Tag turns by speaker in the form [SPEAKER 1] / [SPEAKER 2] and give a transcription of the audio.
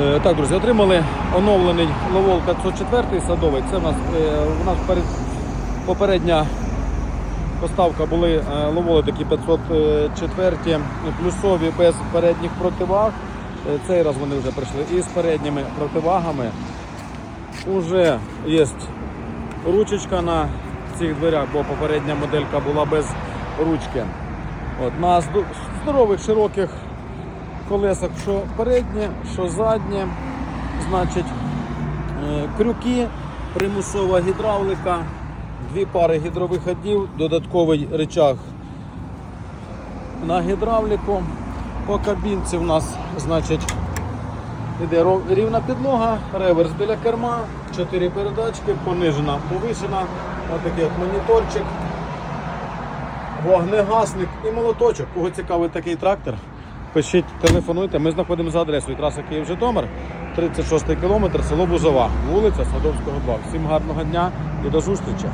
[SPEAKER 1] Е, Так, друзі, отримали оновлений Ловол 504 садовий. Це в нас, е, у нас перед, попередня поставка були е, ловоли такі 504 плюсові без передніх противаг. Е, Цей раз вони вже прийшли із передніми противагами. Уже є ручечка на цих дверях, бо попередня моделька була без ручки. От, на здорових широких колесах, що переднє, що заднє, значить е, крюки, примусова гідравлика, дві пари гідровиходів, додатковий рычаг на гідравліку. По кабінці в нас значить, іде рівна підлога, реверс біля керма, чотири передачки, понижена, повишена, отакий от моніторчик, вогнегасник і молоточок. Кого цікавий такий трактор, пишіть, телефонуйте. Ми знаходимося за адресою траса Київ Житомир, 36 кілометр, село Бузова, вулиця Садовського 2. Всім гарного дня і до зустрічі!